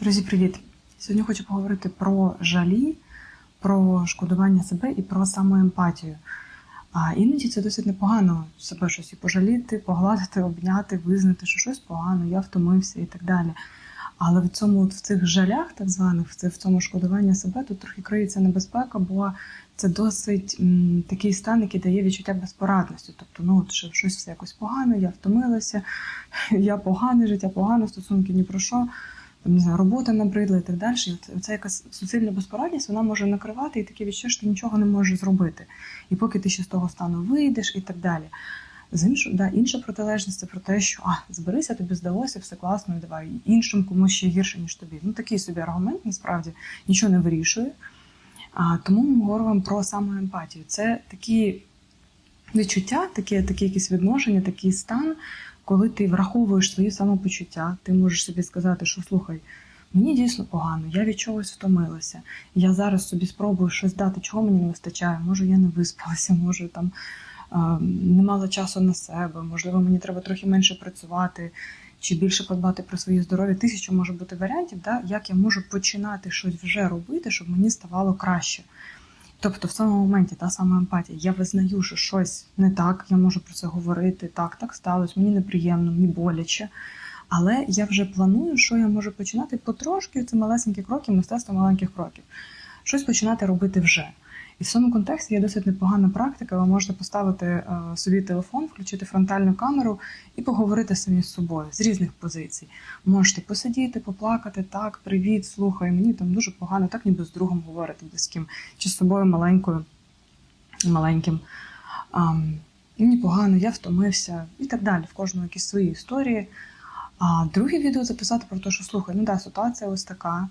Друзі, привіт! Сьогодні хочу поговорити про жалі, про шкодування себе і про самоемпатію. А іноді це досить непогано себе щось і пожаліти, погладити, обняти, визнати, що щось погано, я втомився і так далі. Але в цьому в цих жалях, так званих, в цьому шкодуванні себе тут трохи криється небезпека, бо це досить м, такий стан, який дає відчуття безпорадності. Тобто, ну от що щось все якось погано, я втомилася, я погане, життя погано, стосунки ні про що не знаю, робота набридла і так далі. І от якась суцільна безпорадність вона може накривати і таке відчуття, що ти нічого не можеш зробити. І поки ти ще з того стану вийдеш і так далі. З іншого, да, інша протилежність це про те, що а, зберися, тобі здалося, все класно, і давай іншим комусь ще гірше, ніж тобі. Ну такий собі аргумент насправді нічого не вирішує. А, тому ми говоримо про самоемпатію. Це такі відчуття, такі, такі якісь відношення, такий стан, коли ти враховуєш свої самопочуття, ти можеш собі сказати, що слухай, мені дійсно погано, я від чогось втомилася. Я зараз собі спробую щось дати, чого мені не вистачає. Може, я не виспалася, може там не мала часу на себе, можливо, мені треба трохи менше працювати. Чи більше подбати про своє здоров'я, тисячу може бути варіантів, да, як я можу починати щось вже робити, щоб мені ставало краще. Тобто, в цьому моменті та сама емпатія. Я визнаю, що щось не так, я можу про це говорити. Так, так сталося, мені неприємно, мені боляче. Але я вже планую, що я можу починати потрошки, це малесенькі кроки, мистецтво маленьких кроків. Щось починати робити вже. І в цьому контексті є досить непогана практика. Ви можете поставити е, собі телефон, включити фронтальну камеру і поговорити самі з собою з різних позицій. Можете посидіти, поплакати, так, привіт, слухай, мені там дуже погано, так ніби з другом говорити близьким, чи з собою маленькою, маленьким. Мені погано, я втомився і так далі. В кожного якісь свої історії. А друге відео записати про те, що слухай, ну да, ситуація ось така.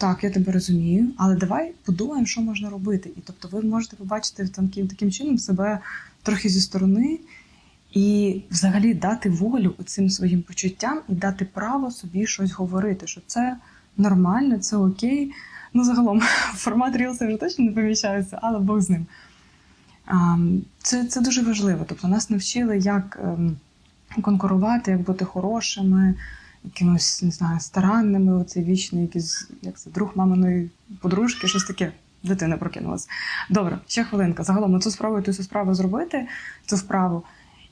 Так, я тебе розумію, але давай подумаємо, що можна робити. І тобто ви можете побачити таким, таким чином себе трохи зі сторони і взагалі дати волю цим своїм почуттям і дати право собі щось говорити, що це нормально, це окей. Ну, загалом, формат рілса вже точно не поміщається, але Бог з ним. Це, це дуже важливо. Тобто нас навчили, як ем, конкурувати, як бути хорошими, якимось, не знаю, старанними, оцей вічний якийсь, як це, друг маминої подружки, щось таке. Дитина прокинулась. Добре, ще хвилинка. Загалом ми цю справу цю справу зробити, цю вправу.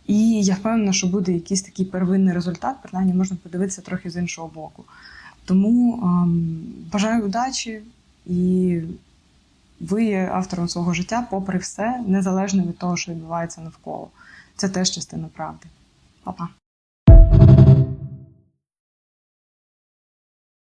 І я впевнена, що буде якийсь такий первинний результат, принаймні можна подивитися трохи з іншого боку. Тому ем, бажаю удачі і ви є автором свого життя, попри все, незалежно від того, що відбувається навколо. Це теж частина правди. Па-па.